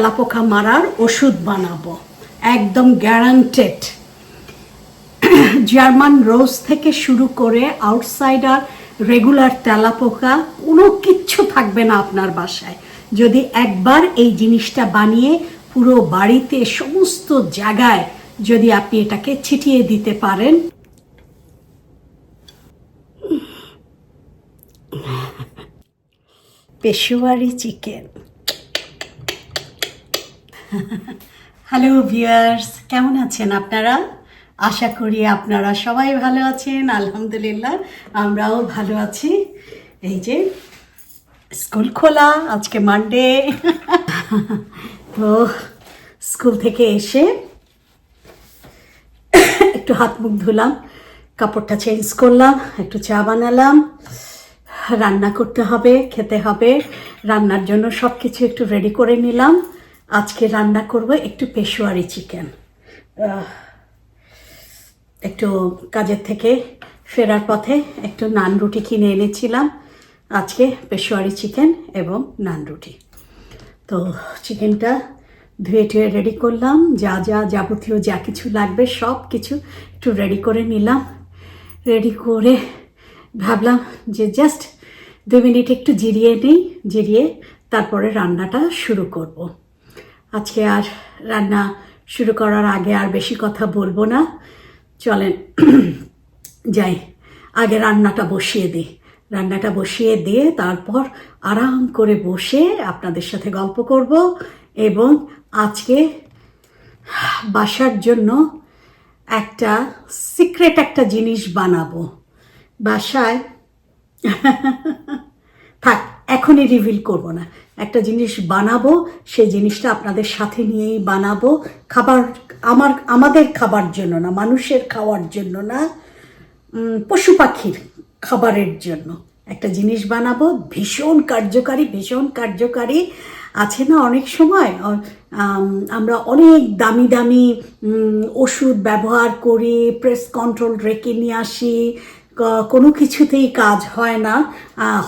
তেলাপোকা মারার ওষুধ বানাবো। একদম গ্যারান্টেড জার্মান রোজ থেকে শুরু করে আউটসাইডার রেগুলার তেলাপোকা, কোনো কিচ্ছু থাকবে না আপনার বাসায়। যদি একবার এই জিনিসটা বানিয়ে পুরো বাড়িতে সমস্ত জায়গায় যদি আপনি এটাকে ছিটিয়ে দিতে পারেন। পেশোয়ারি চিকেন। হ্যালো ভিউয়ার্স কেমন আছেন আপনারা? আশা করি আপনারা সবাই ভালো আছেন, আলহামদুলিল্লাহ, আমরাও ভালো আছি। এই যে, স্কুল খোলা, আজকে মানডে তো, স্কুল থেকে এসে একটু হাত মুখ ধুলাম, কাপড়টা চেঞ্জ করলাম, একটু চা বানালাম, রান্না করতে হবে, খেতে হবে, রান্নার জন্য সব কিছু একটু রেডি করে নিলাম। আজকে রান্না করব একটু পেশোয়ারি চিকেন। একটু কাজের থেকে ফেরার পথে একটু নান রুটি কিনে এনেছিলাম। আজকে পেশোয়ারি চিকেন এবং নান রুটি। তো চিকেনটা ধুয়ে টুয়ে রেডি করলাম। যা যা যাবতীয় যা কিছু লাগবে সব কিছু একটু রেডি করে নিলাম। রেডি করে ভাবলাম যে জাস্ট দু মিনিট একটু জিরিয়ে নিই, জিরিয়ে তারপরে রান্নাটা শুরু করব। আজকে আর রান্না শুরু করার আগে আর বেশি কথা বলব না। চলেন, যাই, আগে রান্নাটা বসিয়ে দিই। রান্নাটা বসিয়ে দিয়ে তারপর আরাম করে বসে আপনাদের সাথে গল্প করব এবং আজকে বাসার জন্য একটা সিক্রেট একটা জিনিস বানাবো। বাসায় থাক, এখনই রিভিল করব না। একটা জিনিস বানাবো, সেই জিনিসটা আপনাদের সাথে নিয়েই বানাবো। খাবার, আমার, আমাদের খাবার জন্য না, মানুষের খাওয়ার জন্য না পশু পাখির খাবারের জন্য একটা জিনিস বানাবো। ভীষণ কার্যকারী ভীষণ কার্যকারী। আছে না অনেক সময় আমরা অনেক দামি দামি ওষুধ ব্যবহার করি প্রেস কন্ট্রোল রেখে নিয়ে আসি কোনো কিছুতেই কাজ হয় না।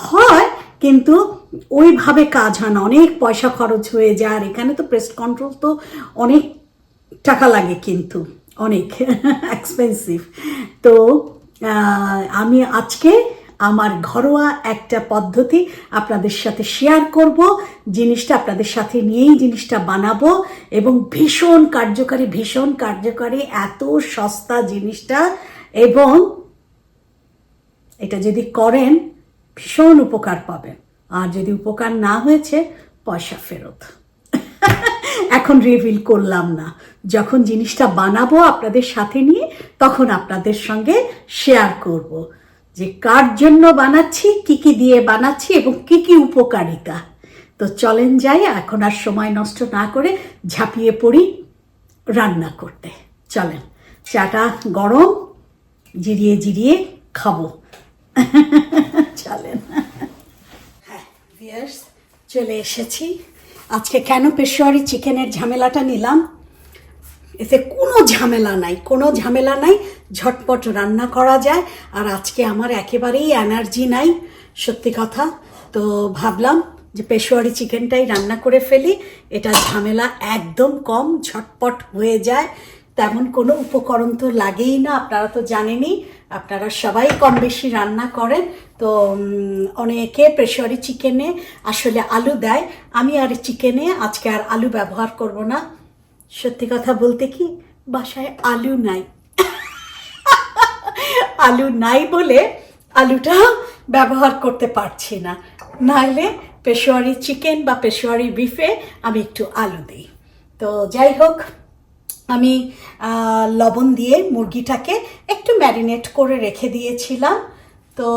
হয়, কিন্তু ওইভাবে কাজ হয় না। অনেক পয়সা খরচ হয়ে যায় আর এখানে তো প্রেস কন্ট্রোল তো অনেক টাকা লাগে কিন্তু, অনেক এক্সপেন্সিভ তো আমি আজকে আমার ঘরোয়া একটা পদ্ধতি আপনাদের সাথে শেয়ার করব, জিনিসটা আপনাদের সাথে নিয়েই জিনিসটা বানাবো এবং ভীষণ কার্যকারী ভীষণ কার্যকারী, এত সস্তা জিনিসটা এবং এটা যদি করেন, ভীষণ উপকার পাবেন। আর যদি উপকার না হয়েছে, পয়সা ফেরত। এখন রিভিল করলাম না। যখন জিনিসটা বানাবো আপনাদের সাথে নিয়ে, তখন আপনাদের সঙ্গে শেয়ার করব। যে কার জন্য বানাচ্ছি, কি কি দিয়ে বানাচ্ছি এবং কি কি উপকারিতা। তো চলেন যাই, এখন আর সময় নষ্ট না করে ঝাঁপিয়ে পড়ি রান্না করতে। চলেন, চাটা গরম, জিরিয়ে জিরিয়ে খাব। চলেন। ভিয়ার্স চলে এসেছি। আজকে কেন পেশোয়ারি চিকেনের ঝামেলাটা নিলাম? এতে কোনো ঝামেলা নাই, কোনো ঝামেলা নাই। ঝটপট রান্না করা যায়, আর আজকে আমার একেবারেই এনার্জি নাই, সত্যি কথা। তো ভাবলাম যে পেশোয়ারি চিকেনটাই রান্না করে ফেলি, এটা ঝামেলা একদম কম, ঝটপট হয়ে যায়। তেমন কোনো উপকরণ তো লাগেই না, আপনারা তো জানেনই, আপনারা সবাই কম বেশি রান্না করেন তো অনেকে প্রেশারি চিকেনে আসলে আলু দেয়। আমি আর চিকেনে আজকে আর আলু ব্যবহার করব না। সত্যি কথা বলতে কি, বাসায় আলু নাই। আলু নাই বলে আলুটা ব্যবহার করতে পারছি না। নাহলে পেশোয়ারি চিকেন বা পেশোয়ারি বিফে আমি একটু আলু দিই। তো যাই হোক, আমি লবণ দিয়ে মুরগিটাকে একটু ম্যারিনেট করে রেখে দিয়েছিলাম। তো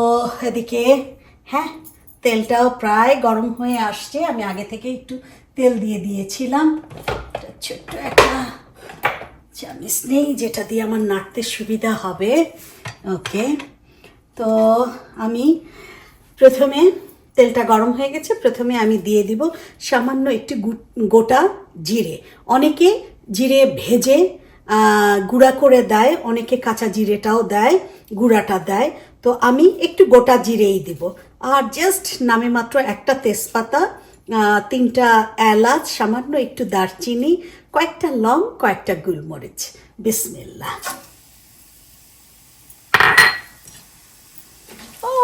এদিকে হ্যাঁ তেলটাও প্রায় গরম হয়ে আসছে। আমি আগে থেকে একটু তেল দিয়ে দিয়েছিলাম। ছোট্ট একটা চামিচ নেই, যেটা দিয়ে আমার নাড়তে সুবিধা হবে। ওকে, তো আমি প্রথমে তেলটা গরম হয়ে গেছে। প্রথমে আমি দিয়ে দিব সামান্য একটু গোটা জিরে। অনেকে জিরে ভেজে গুঁড়া করে দেয়, অনেকে কাঁচা জিরেটাও দেয়, গুঁড়াটা দেয়। তো আমি একটু গোটা জিরেই দিব। আর জাস্ট নামে মাত্র একটা তেজপাতা তিনটা এলাচ, সামান্য একটু দারচিনি, কয়েকটা লং, কয়েকটা গুলমরিচ। বিসমিল্লা ও,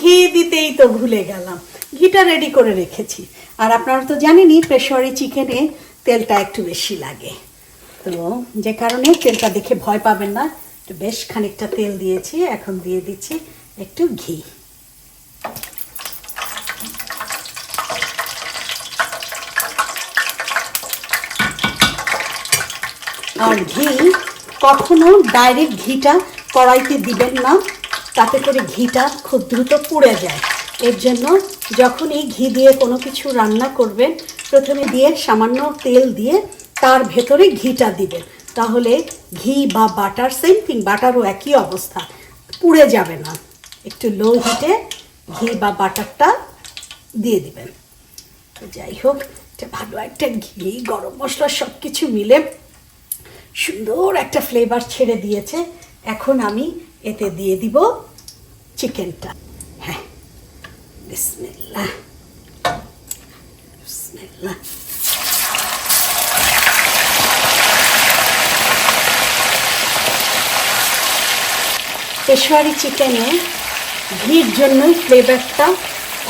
ঘি দিতেই তো ভুলে গেলাম। ঘিটা রেডি করে রেখেছি। আর আপনারা তো জানেনই পেশোয়ারি চিকেনে তেলটা একটু বেশি লাগে। তো যে কারণে তেলটা দেখে ভয় পাবেন না। একটু বেশ খানিকটা তেল দিয়েছি, এখন দিয়ে দিচ্ছি একটু ঘি। আর ঘি কখনো ডাইরেক্ট ঘিটা কড়াইতে দিবেন না, তাতে করে ঘিটা খুব দ্রুত পুড়ে যায়। এর জন্য যখনই ঘি দিয়ে কোনো কিছু রান্না করবেন, প্রথমে দিয়ে সামান্য তেল দিয়ে তার ভেতরে ঘিটা দিবেন। তাহলে ঘি বা বাটার সেম থিং বাটারও একই অবস্থা। পুড়ে যাবে না। একটু লো হিটে ঘি বা বাটারটা দিয়ে দিবেন। তো যাই হোক, এটা ভালো একটা ঘি, গরম মশলা সব কিছু মিলে সুন্দর একটা ফ্লেভার ছেড়ে দিয়েছে। এখন আমি এতে দিয়ে দিব চিকেনটা হ্যাঁ বিসমিল্লাহ। বিসমিল্লাহ। পেশোয়ারি চিকেনে ঘির জন্যই ফ্লেভারটা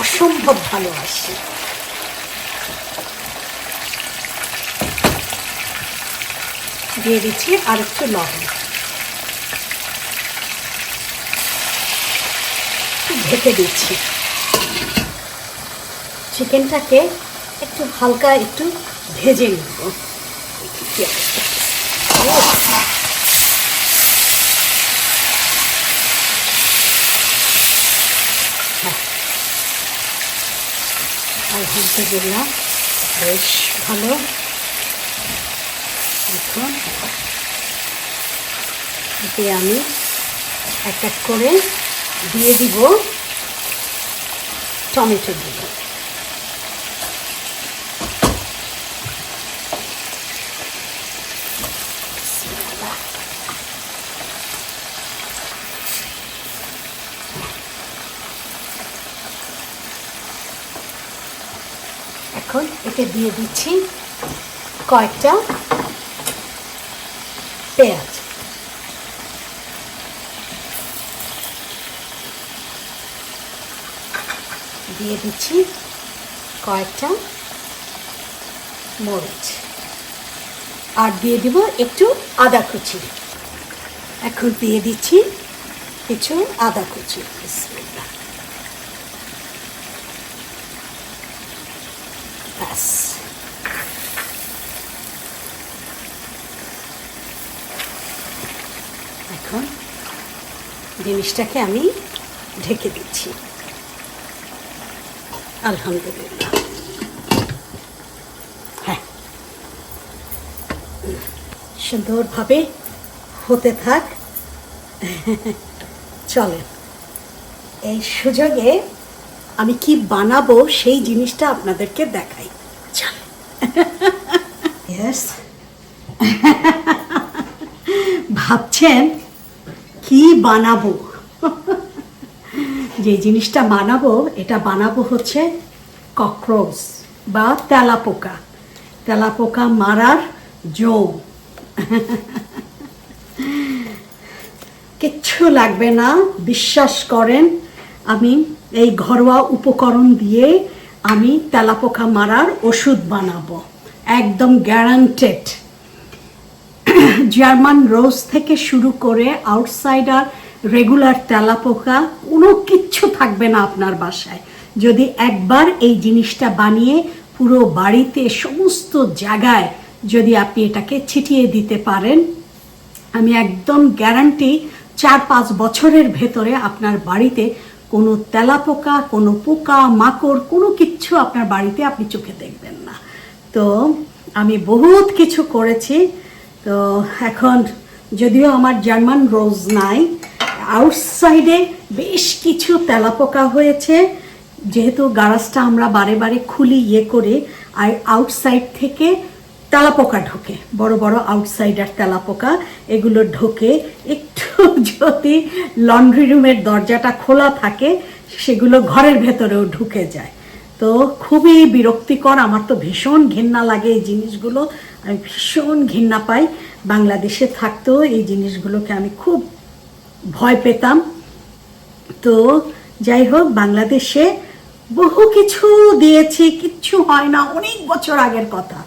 অসম্ভব ভালো আসে দিয়ে দিচ্ছি আর একটু লবণ। ঢেকে দিচ্ছি। চিকেনটাকে একটু হালকা একটু ভেজে নিব। ও, হ্যাঁ। আলহামদুলিল্লাহ বেশ ভালো। এখন এতে আমি এক এক করে দিয়ে দিব টমেটো দিব এখন এতে দিয়ে দিচ্ছি কয়েকটা পেঁয়াজ। দিয়ে দিচ্ছি কয়েকটা মরিচ। আর দিয়ে দিব একটু আদা কুচি। এখন দিয়ে দিচ্ছি কিছু আদা কুচি বিসমিল্লাহ। ব্যাস এখন জিনিসটাকে আমি ঢেকে দিচ্ছি। আলহামদুলিল্লাহ। হ্যাঁ। সুন্দরভাবে হতে থাক। চলেন। এই সুযোগে আমি কি বানাবো সেই জিনিসটা আপনাদেরকে দেখাই। চল। ভাবছেন বানাবো। যে জিনিসটা বানাবো, এটা বানাবো হচ্ছে ককরোচ বা তেলাপোকা। তেলাপোকা মারার জৌ কিচ্ছু লাগবে না, বিশ্বাস করেন, আমি এই ঘরোয়া উপকরণ দিয়ে আমি তেলাপোকা মারার ওষুধ বানাবো। একদম গ্যারান্টেড জার্মান রোজ থেকে শুরু করে আউটসাইডার, রেগুলার তেলাপোকা, কোনো কিচ্ছু থাকবে না আপনার বাসায়। যদি একবার এই জিনিসটা বানিয়ে পুরো বাড়িতে সমস্ত জায়গায় যদি আপনি এটাকে ছিটিয়ে দিতে পারেন, আমি একদম গ্যারান্টি চার পাঁচ বছরের ভেতরে আপনার বাড়িতে কোনো তেলাপোকা, কোনো পোকা, মাকড়, কোনো কিচ্ছু আপনার বাড়িতে আপনি চোখে দেখবেন না। তো আমি বহুত কিছু করেছি তো এখন যদিও আমার জার্মান রোজ নাই আউটসাইডে বেশ কিছু তেলাপোকা হয়েছে। যেহেতু গারাজটা আমরা বারে বারে খুলি ইয়ে করে, আর আউটসাইড থেকে তেলাপোকা ঢোকে, বড় বড় আউটসাইডার তেলাপোকা, এগুলো ঢোকে। একটু যদি লন্ড্রি রুমের দরজাটা খোলা থাকে, সেগুলো ঘরের ভেতরেও ঢুকে যায়। তো খুবই বিরক্তিকর, আমার তো ভীষণ ঘেন্না লাগে এই জিনিসগুলো। আমি ভীষণ ঘৃণা পাই। বাংলাদেশে থাকতেও এই জিনিসগুলোকে আমি খুব ভয় পেতাম। তো যাই হোক, বাংলাদেশে বহু কিছু দিয়েছি, কিচ্ছু হয় না, অনেক বছর আগের কথা।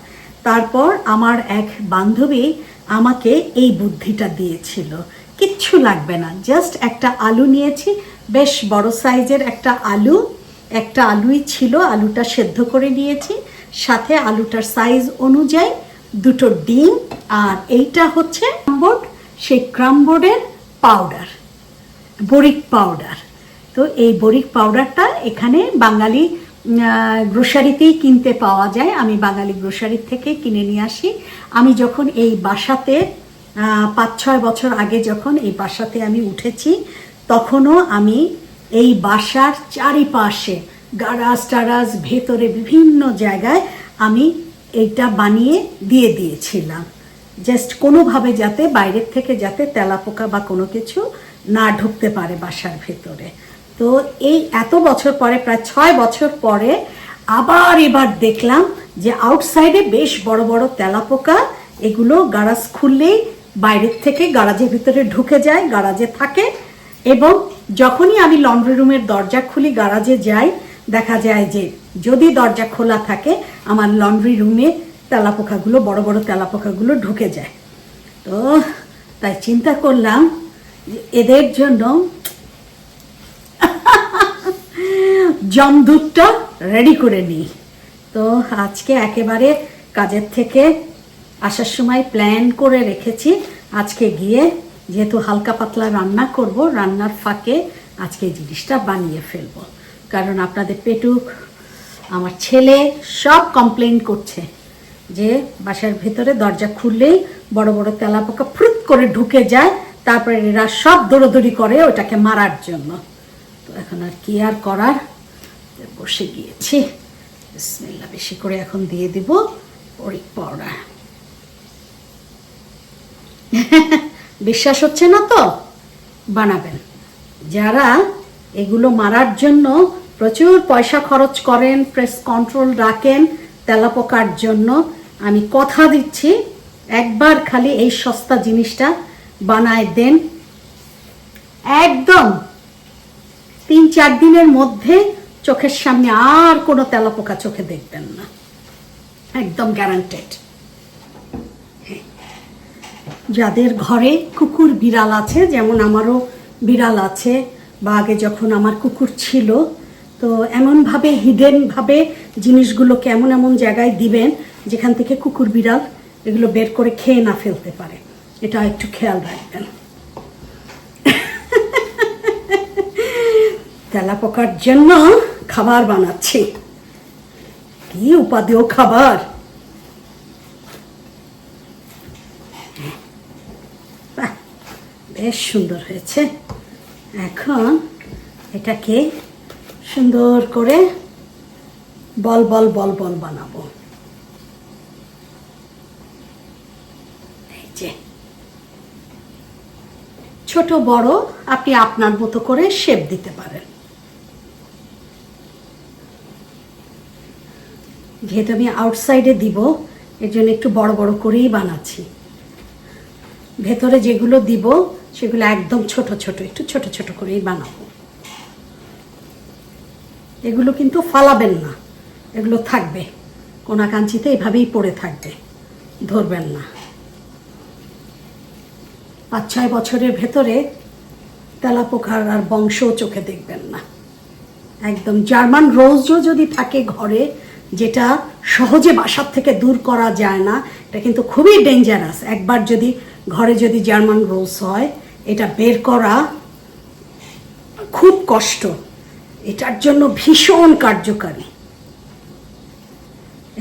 তারপর আমার এক বান্ধবী আমাকে এই বুদ্ধিটা দিয়েছিল। কিচ্ছু লাগবে না, জাস্ট একটা আলু নিয়েছি, বেশ বড় সাইজের একটা আলু। একটা আলুই ছিল, আলুটা সেদ্ধ করে নিয়েছি। সাথে আলুটার সাইজ অনুযায়ী দুটো ডিম, আর এইটা হচ্ছে ক্রামবোর্ড সেই ক্রামবোর্ডের পাউডার বরিক পাউডার। তো এই বরিক পাউডারটা এখানে বাঙালি গ্রোসারিতেই কিনতে পাওয়া যায়। আমি বাঙালি গ্রোসারি থেকে কিনে নিয়ে আসি। আমি যখন এই বাসাতে পাঁচ ছয় বছর আগে যখন এই বাসাতে আমি উঠেছি, তখনও আমি এই বাসার চারিপাশে গারাজ টারাজ ভেতরে বিভিন্ন জায়গায় আমি এইটা বানিয়ে দিয়ে দিয়েছিলাম। জাস্ট কোনোভাবে যাতে বাইরের থেকে যাতে তেলাপোকা বা কোনো কিছু না ঢুকতে পারে বাসার ভেতরে। তো এই এত বছর পরে, প্রায় ছয় বছর পরে আবার এবার দেখলাম যে আউটসাইডে বেশ বড় বড় তেলাপোকা, এগুলো গারাজ খুললেই বাইরের থেকে গারাজের ভিতরে ঢুকে যায় গারাজে থাকে এবং যখনই আমি লন্ড্রি রুমের দরজা খুলি গারাজে যাই দেখা যায় যে যদি দরজা খোলা থাকে, আমার লন্ড্রি রুমে তেলাপোকাগুলো, বড় বড় তেলাপোকাগুলো ঢুকে যায়। তো তাই চিন্তা করলাম এদের জন্য জমদূতটা রেডি করে নিই। তো আজকে একেবারে কাজের থেকে আসার সময় প্ল্যান করে রেখেছি। আজকে গিয়ে যেহেতু হালকা পাতলা রান্না করব, রান্নার ফাঁকে আজকে জিনিসটা বানিয়ে ফেলব। কারণ আপনাদের পেটুক, আমার ছেলে সব কমপ্লেন করছে যে বাসার ভেতরে দরজা খুললেই বড় বড় তেলাপোকা ফ্রুত করে ঢুকে যায়, তারপরে এরা সব দৌড়দৌড়ি করে ওটাকে মারার জন্য। তো এখন আর কি আর করার? বসে গিয়েছি। বিসমিল্লাহ, বেশি করে এখন দিয়ে দিব ওরিক পাউডার বিশ্বাস হচ্ছে না তো? বানাবেন। যারা এগুলো মারার জন্য প্রচুর পয়সা খরচ করেন প্রেস কন্ট্রোল রাখেন, তেলাপোকার জন্য। আমি কথা দিচ্ছি, একবার খালি এই সস্তা জিনিসটা বানায় দেন। একদম তিন চার দিনের মধ্যে চোখের সামনে আর কোনো তেলাপোকা চোখে দেখবেন না। একদম গ্যারান্টেড যাদের ঘরে কুকুর বিড়াল আছে, যেমন আমারও বিড়াল আছে বা আগে যখন আমার কুকুর ছিল, তো এমনভাবে হিডেনভাবে জিনিসগুলোকে এমন এমন জায়গায় দিবেন যেখান থেকে কুকুর বিড়াল এগুলো বের করে খেয়ে না ফেলতে পারে। এটা একটু খেয়াল রাখবেন। তেলাপোকার জন্য খাবার বানাচ্ছি। কি উপাদেয় খাবার! বেশ সুন্দর হয়েছে। এখন এটাকে সুন্দর করে বল বল বল বল বানাবো। ছোট, বড়, আপনি আপনার মতো করে শেপ দিতে পারেন। যেহেতু আমি আউটসাইডে দিব, এর জন্য একটু বড় বড় করেই বানাচ্ছি। ভেতরে যেগুলো দিব সেগুলো একদম ছোট ছোট, একটু ছোট ছোট করেই বানাবো এগুলো কিন্তু ফালাবেন না, এগুলো থাকবে। কোনাকাঞ্চিতে এভাবেই পড়ে থাকবে, ধরবেন না। পাঁচ ছয় বছরের ভেতরে তেলাপোকার আর বংশও চোখে দেখবেন না। একদম জার্মান রোজও যদি থাকে ঘরে, যেটা সহজে বাসার থেকে দূর করা যায় না, এটা কিন্তু খুবই ডেঞ্জারাস একবার যদি ঘরে যদি জার্মান রোজ হয় এটা বের করা খুব কষ্ট। এটার জন্য ভীষণ কার্যকারী।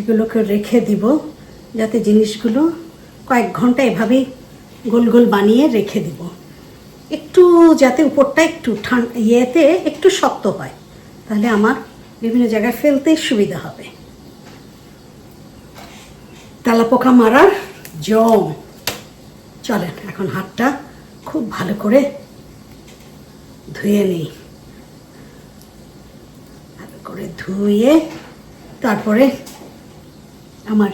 এগুলোকে রেখে দিব, যাতে জিনিসগুলো কয়েক ঘণ্টা এভাবেই গোল গোল বানিয়ে রেখে দিব। একটু যাতে উপরটা একটু ঠান্ডা ইয়েতে একটু শক্ত হয়, তাহলে আমার বিভিন্ন জায়গায় ফেলতে সুবিধা হবে। তেলাপোকা মারার জম চলেন, এখন হাতটা খুব ভালো করে ধুয়ে নিই। ভালো করে ধুয়ে তারপরে আমার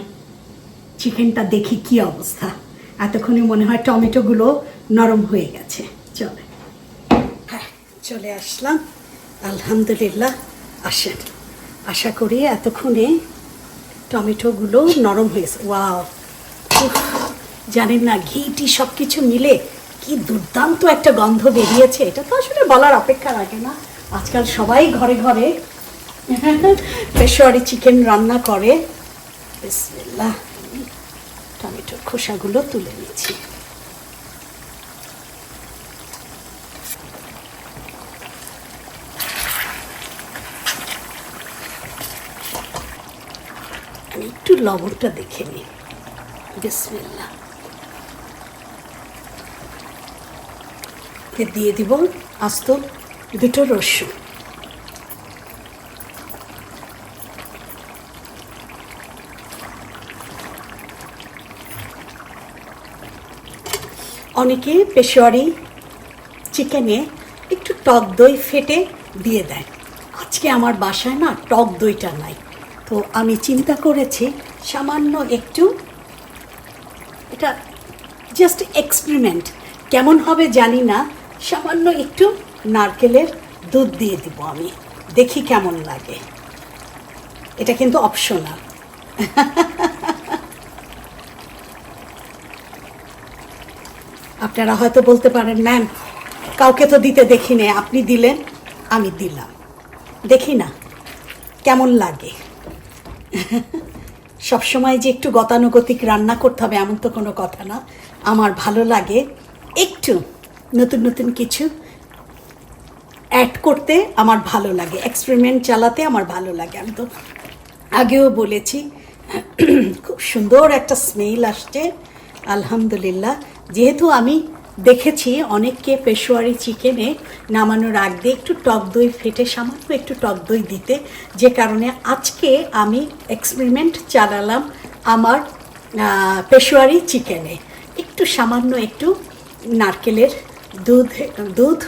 চিকেনটা দেখি কি অবস্থা। এতক্ষণে মনে হয় টমেটোগুলো নরম হয়ে গেছে। চলে। হ্যাঁ চলে আসলাম। আলহামদুলিল্লাহ, আসেন। আশা করি এতক্ষণে টমেটোগুলো নরম হয়েছে ওয়াও। জানেন না ঘিটি সব কিছু মিলে কি দুর্দান্ত একটা গন্ধ বেরিয়েছে, এটা তো আসলে বলার অপেক্ষা রাখে না। আজকাল সবাই ঘরে ঘরে পেশোয়ারি চিকেন রান্না করে। টমেটোর খোসাগুলো তুলে নিয়েছি। একটু লবণটা দেখে নিই। বিসমিল্লাহ। দিয়ে দিব? আস্ত দুটো রসুন। অনেকে পেশোয়ারি চিকেনে একটু টক দই ফেটে দিয়ে দেয়। আজকে আমার বাসায় না টক দইটা নাই। তো আমি চিন্তা করেছি সামান্য একটু এটা জাস্ট এক্সপেরিমেন্ট কেমন হবে জানি না। সামান্য একটু নারকেলের দুধ দিয়ে দিব আমি। দেখি কেমন লাগে। এটা কিন্তু অপশনাল আপনারা হয়তো বলতে পারেন, ম্যাম, কাউকে তো দিতে দেখি নে আপনি দিলেন, আমি দিলাম। দেখি না, কেমন লাগে। সবসময় যে একটু গতানুগতিক রান্না করতে হবে এমন তো কোনো কথা না। আমার ভালো লাগে একটু নতুন নতুন কিছু অ্যাড করতে আমার ভালো লাগে এক্সপেরিমেন্ট চালাতে আমার ভালো লাগে। আমি তো আগেও বলেছি, খুব সুন্দর একটা স্মেল আসছে, আলহামদুলিল্লাহ। যেহেতু আমি দেখেছি অনেককে পেশোয়ারি চিকেনে নামানোর আগ দিয়ে একটু টক দই ফেটে, সামান্য একটু টক দই দিতে, যে কারণে আজকে আমি এক্সপেরিমেন্ট চালালাম আমার পেশোয়ারি চিকেনে। একটু সামান্য একটু নারকেলের দুধ দুধ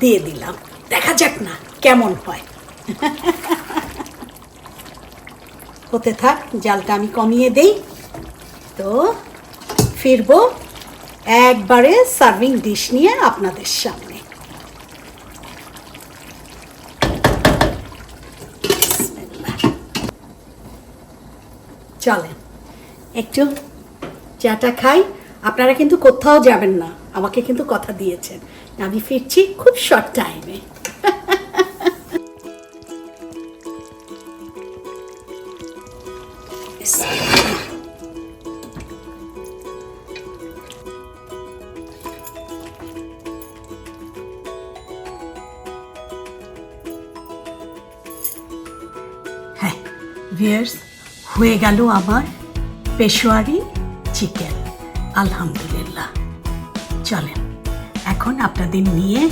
দিয়ে দিলাম। দেখা যাক না কেমন হয়। হতে থাক, জালটা আমি কমিয়ে দেই। তো ফিরবো একবারে সার্ভিং ডিশ নিয়ে আপনাদের সামনে। চলেন, একটু চাটা খাই। আপনারা কিন্তু কোথাও যাবেন না। আমাকে কিন্তু কথা দিয়েছেন। আমি ফিরছি খুব শর্ট টাইমে হ্যাঁ হয়ে গেল আমার পেশোয়ারি চিকেন আলহামদুলিল্লাহ। চলেন। এখন আপনাদের নিয়ে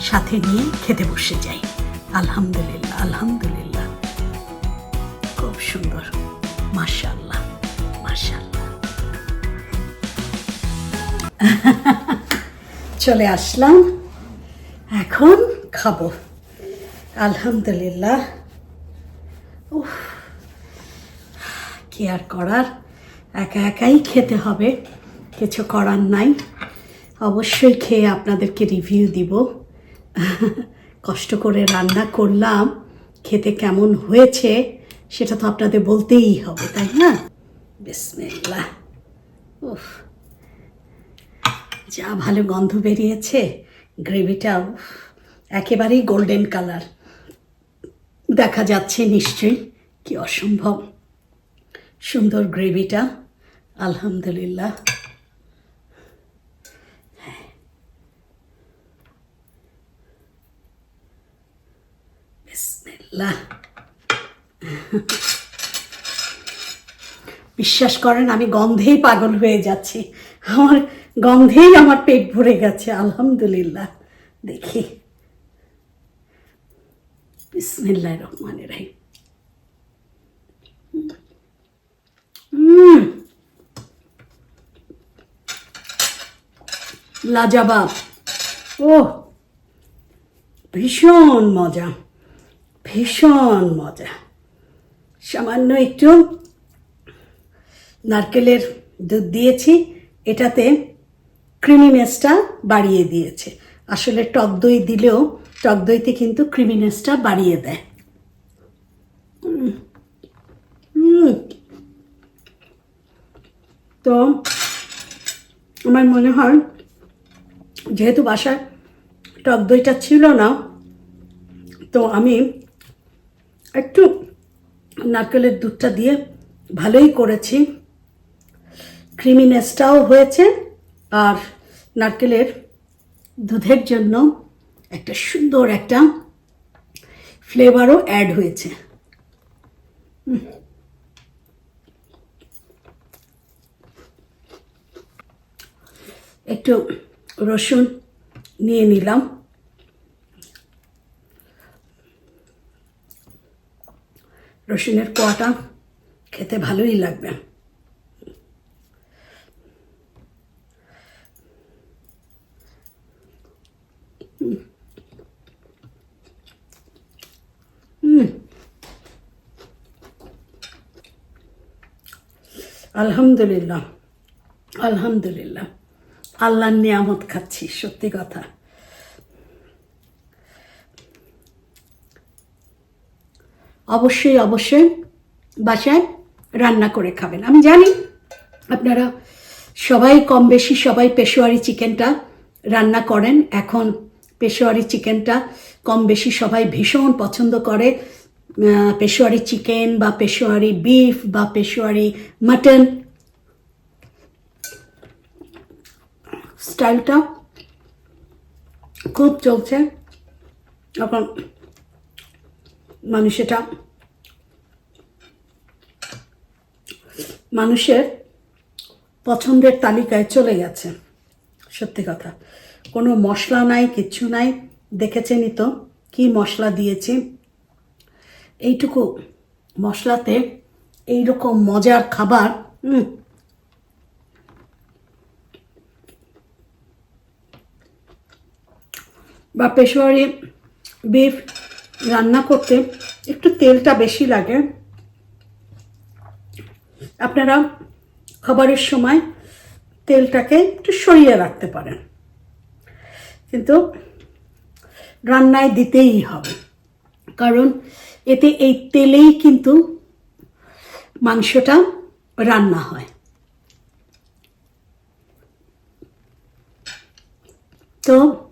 সাথে নিয়ে খেতে বসে যাই। আলহামদুলিল্লাহ আলহামদুলিল্লাহ। খুব সুন্দর। মাশাল্লাহ মাশাল্লাহ চলে আসলাম। এখন খাব। আলহামদুলিল্লাহ। উফ, কি আর করার? একা একাই খেতে হবে। কিছু করার নাই। অবশ্যই খেয়ে আপনাদেরকে রিভিউ দিব। কষ্ট করে রান্না করলাম, খেতে কেমন হয়েছে সেটা তো আপনাদের বলতেই হবে, তাই না? বিসমিল্লাহ। উফ, যা ভালো গন্ধ বেরিয়েছে, গ্রেভিটা একেবারেই গোল্ডেন কালার দেখা যাচ্ছে নিশ্চয়ই কি অসম্ভব। সুন্দর গ্রেভিটা, আলহামদুলিল্লাহ। বিসমিল্লাহ বিশ্বাস করেন, আমি গন্ধেই পাগল হয়ে যাচ্ছি। আমার গন্ধেই আমার পেট ভরে গেছে, আলহামদুলিল্লাহ। দেখি। বিসমিল্লাহ রহমান রাহিম। হুম লাজাবাব। ও ভীষণ মজা। ভীষণ মজা। সামান্য একটু নারকেলের দুধ দিয়েছি, এটাতে ক্রিমিনেসটা বাড়িয়ে দিয়েছে। আসলে টক দই দিলেও টক দইতে কিন্তু ক্রিমিনেসটা বাড়িয়ে দেয়। তো আমার মনে হয়, যেহেতু বাসায় টক দইটা ছিল না, তো আমি একটু নারকেলের দুধটা দিয়ে ভালোই করেছি। ক্রিমিনেসটাও হয়েছে আর নারকেলের দুধের জন্য একটা সুন্দর একটা ফ্লেভারও অ্যাড হয়েছে। একটু রসুন নিয়ে নিলাম। রসুনের কোয়াটা খেতে ভালোই লাগবে। আলহামদুলিল্লাহ আলহামদুলিল্লাহ। আল্লাহর নিয়ামত খাচ্ছি সত্যি কথা। অবশ্যই অবশ্যই বাসায় রান্না করে খাবেন। আমি জানি আপনারা সবাই কম বেশি সবাই পেশোয়ারি চিকেনটা রান্না করেন। এখন পেশোয়ারি চিকেনটা কম বেশি সবাই ভীষণ পছন্দ করে। পেশোয়ারি চিকেন বা পেশোয়ারি বিফ বা পেশোয়ারি মাটন স্টাইলটা খুব চলছে। এখন মানুষ এটা মানুষের পছন্দের তালিকায় চলে গেছে। সত্যি কথা। কোনো মশলা নাই কিচ্ছু নাই। দেখেছেনই তো, কি মশলা দিয়েছি? এইটুকু মশলাতে এইরকম মজার খাবার বা পেশোয়ারি বিফ রান্না করতে একটু তেলটা বেশি লাগে। আপনারা খাবারের সময় তেলটাকে একটু সরিয়ে রাখতে পারেন। কিন্তু রান্নায় দিতেই হবে। কারণ এতে এই তেলেই কিন্তু মাংসটা রান্না হয়। তো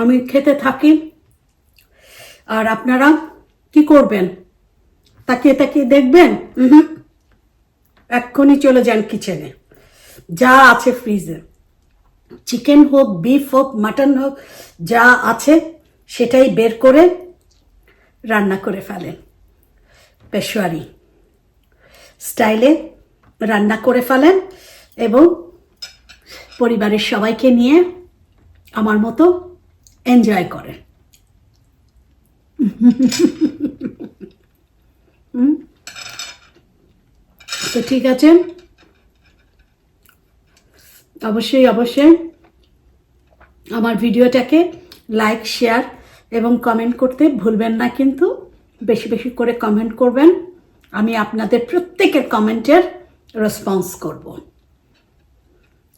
আমি খেতে থাকি। আর আপনারা কি করবেন? তাকিয়ে তাকিয়ে দেখবেন? উহুম। এক্ষুনি চলে যান কিচেনে। যা আছে ফ্রিজে। চিকেন হোক, বিফ হোক, মাটন হোক, যা আছে সেটাই বের করে রান্না করে ফেলেন। পেশোয়ারি। স্টাইলে রান্না করে ফেলেন এবং পরিবারের সবাইকে নিয়ে আমার মতো এনজয় হুম? তো ঠিক আছে। অবশ্যই অবশ্যই আমার ভিডিওটাকে লাইক শেয়ার এবং কমেন্ট করতে ভুলবেন না কিন্তু। বেশি বেশি করে কমেন্ট করবেন। আমি আপনাদের প্রত্যেকের কমেন্টের রেসপন্স করব।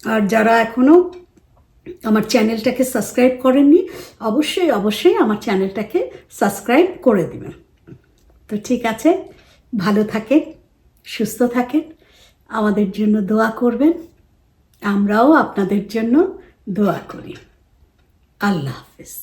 আর যারা এখনও আমার চ্যানেলটাকে সাবস্ক্রাইব করেননি, অবশ্যই অবশ্যই আমার চ্যানেলটাকে সাবস্ক্রাইব করে দেবেন। তো ঠিক আছে, ভালো থাকেন, সুস্থ থাকেন, আমাদের জন্য দোয়া করবেন, আমরাও আপনাদের জন্য দোয়া করি। আল্লাহ হাফিজ।